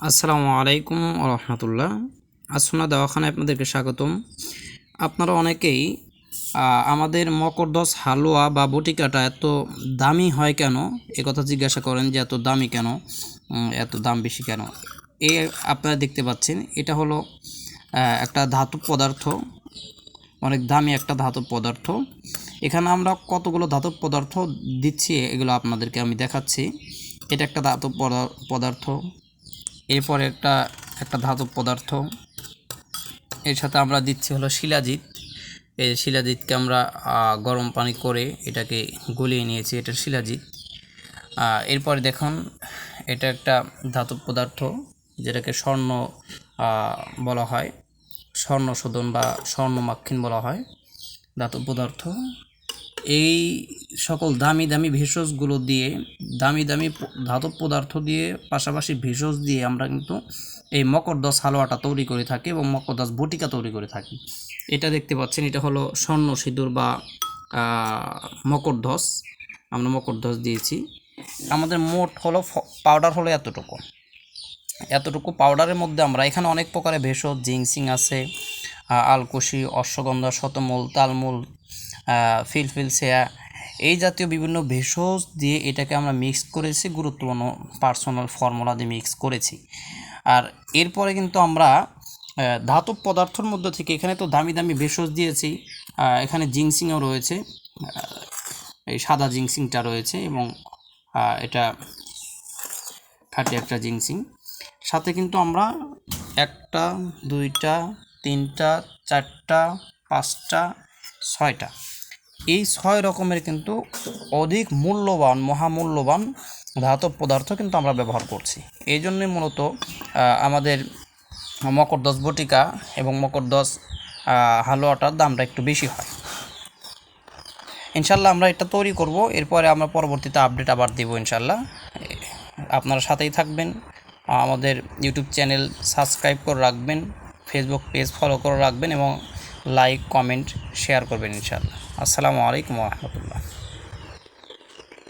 আসসালামু আলাইকুম রহমতুল্লাহ। আসুনা দেওয়াখানায় আপনাদেরকে স্বাগতম। আপনারা অনেকেই আমাদের মকরদস, হালুয়া বা বটিকাটা এত দামি হয় কেন? এ কথা জিজ্ঞাসা করেন যে এত দামি কেন? এত দাম বেশি কেন? এ আপনারা দেখতে পাচ্ছেন, এটা হলো একটা ধাতব পদার্থ। অনেক দামি একটা ধাতব পদার্থ। এখানে আমরা কতগুলো ধাতব পদার্থ দিচ্ছি, এগুলো আপনাদেরকে আমি দেখাচ্ছি। এটা একটা ধাতব পদা- পদার্থ। এরপরে একটা একটা ধাতব পদার্থ। এর সাথে আমরা দিচ্ছি হলো শিলাজিৎ। এই শিলাজিৎকে আমরা গরম পানি করে এটাকে গলিয়ে নিয়েছি, এটা শিলাজিৎ। এরপরে দেখুন, এটা একটা ধাতব পদার্থ, যেটাকে স্বর্ণ বলা হয়। স্বর্ণ শোধন বা স্বর্ণ মাক্ষিন বলা হয়, ধাতব পদার্থ। এই সকল দামি দামি ভেষজগুলো দিয়ে, দামি দামি ধাতব পদার্থ দিয়ে, পাশাপাশি ভেষজ দিয়ে আমরা কিন্তু এই মকরদস হালুয়াটা তৈরি করে থাকি এবং মকরদস বটিকা তৈরি করে থাকি। এটা দেখতে পাচ্ছেন, এটা হলো স্বর্ণ সিঁদুর বা মকরদস আমরা মকরদস দিয়েছি। আমাদের মোট হলো পাউডার হলো এতটুকু। এতটুকু পাউডারের মধ্যে আমরা এখানে অনেক প্রকারের ভেষজ, জিংসিং আছে আলকুশি, অশ্বগন্ধা, শতমূল, তালমূল ফিলফিল সেয়া এই জাতীয় বিভিন্ন ভেষজ দিয়ে এটাকে আমরা মিক্স করেছি, গুরুত্বপূর্ণ পার্সোনাল ফর্মুলা দিয়ে মিক্স করেছি। আর এরপরে কিন্তু আমরা ধাতব পদার্থর মধ্যে থেকে এখানে তো দামি দামি ভেষজ দিয়েছি এখানে জিংসিংও রয়েছে এই সাদা জিংসিংটা রয়েছে এবং এটা খাঁটি একটা জিংসিং সাথে কিন্তু আমরা একটা, দুইটা, তিনটা, চারটা, পাঁচটা, ছয়টা এই ছয় রকমের কিন্তু অধিক মূল্যবান মহামূল্যবান ধাতব পদার্থ কিন্তু আমরা ব্যবহার করছি। এই জন্যই মূলত আমাদের মকরদস বটিকা এবং মকরদস আহ, হালুয়াটার দামটা একটু বেশি হয়। ইনশাল্লাহ আমরা এটা তৈরি করব এরপরে আমরা পরবর্তীতে আপডেট আবার দেবো ইনশাল্লাহ। আপনারা সাথেই থাকবেন আমাদের ইউটিউব চ্যানেল সাবস্ক্রাইব করে রাখবেন ফেসবুক পেজ ফলো করে রাখবেন এবং লাইক কমেন্ট শেয়ার করবেন ইনশাল্লাহ আসসালামু আলাইকুম রহমতুল্লাহ।